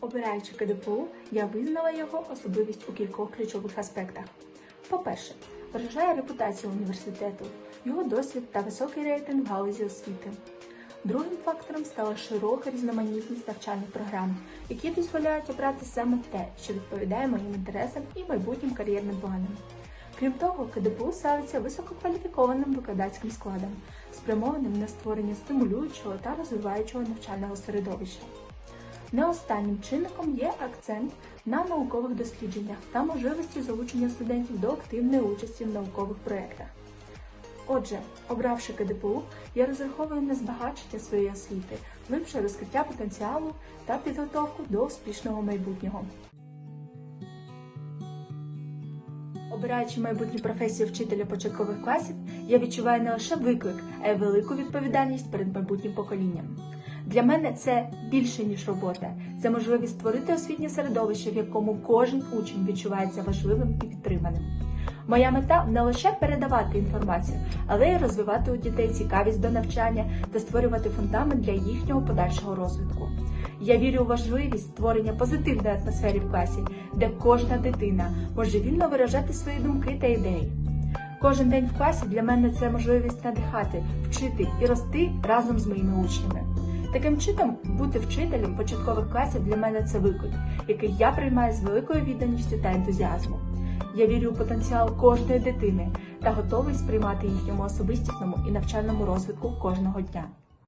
Обираючи КДПУ, я визнала його особливість у кількох ключових аспектах. По-перше, вражає репутація університету, його досвід та високий рейтинг в галузі освіти. Другим фактором стала широка різноманітність навчальних програм, які дозволяють обрати саме те, що відповідає моїм інтересам і майбутнім кар'єрним планам. Крім того, КДПУ славиться висококваліфікованим викладацьким складом, спрямованим на створення стимулюючого та розвиваючого навчального середовища. Не останнім чинником є акцент на наукових дослідженнях та можливості залучення студентів до активної участі в наукових проєктах. Отже, обравши КДПУ, я розраховую на збагачення своєї освіти, глибше розкриття потенціалу та підготовку до успішного майбутнього. Обираючи майбутню професію вчителя початкових класів, я відчуваю не лише виклик, а й велику відповідальність перед майбутнім поколінням. Для мене це більше ніж робота. Це можливість створити освітнє середовище, в якому кожен учень відчувається важливим і підтриманим. Моя мета не лише передавати інформацію, але й розвивати у дітей цікавість до навчання та створювати фундамент для їхнього подальшого розвитку. Я вірю у важливість створення позитивної атмосфери в класі, де кожна дитина може вільно виражати свої думки та ідеї. Кожен день в класі для мене це можливість надихати, вчити і рости разом з моїми учнями. Таким чином, бути вчителем початкових класів для мене це виклик, який я приймаю з великою відданістю та ентузіазмом. Я вірю у потенціал кожної дитини та готовий сприймати їхньому особистісному і навчальному розвитку кожного дня.